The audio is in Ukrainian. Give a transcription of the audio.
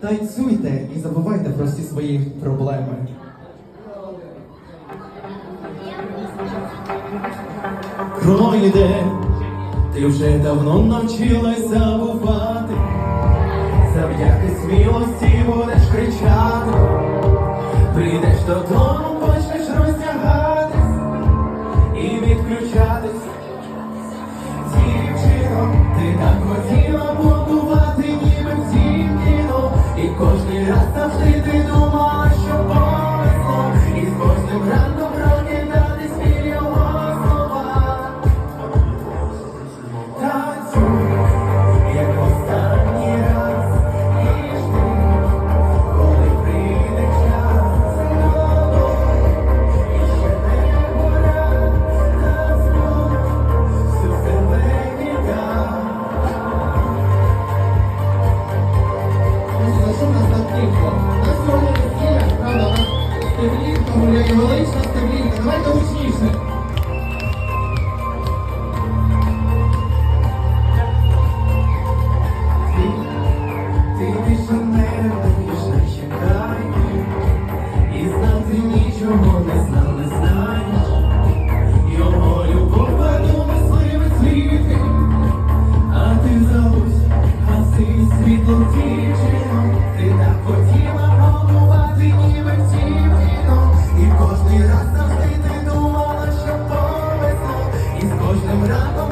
Танцюйте і забувайте про всі свої проблеми. Пройде, ти вже давно навчилась забувати, завдяки смілості будеш. стабільно. У нас сьогодні неділя, правда? Стабільна, гуляє голична, стабільна. Давайте гучніше. i z każdym ranem